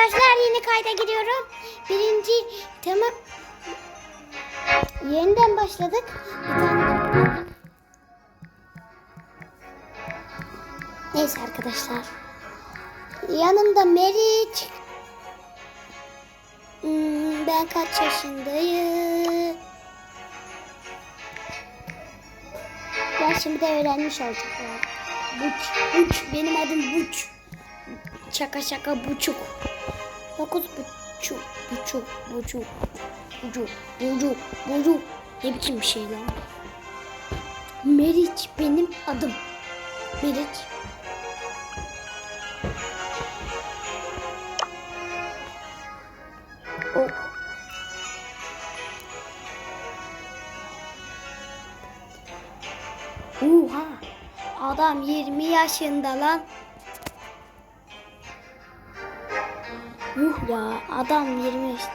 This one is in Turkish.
arkadaşlar yeni kayda giriyorum. Birinci tamam. Yeniden başladık. Neyse arkadaşlar. Yanımda Meriç. Hmm, ben kaç yaşındayım? Ben şimdi de öğrenmiş olacaklar. Buç, buç. Benim adım Buç. Şaka şaka buçuk. Dokuz buçuk, buçuk, buçuk, buçuk, buçuk, buçuk. Ne biçim bir şey lan? Meriç benim adım. Meriç. O. Oha. Adam 20 yaşında lan. Yuh ya adam 20 yaş-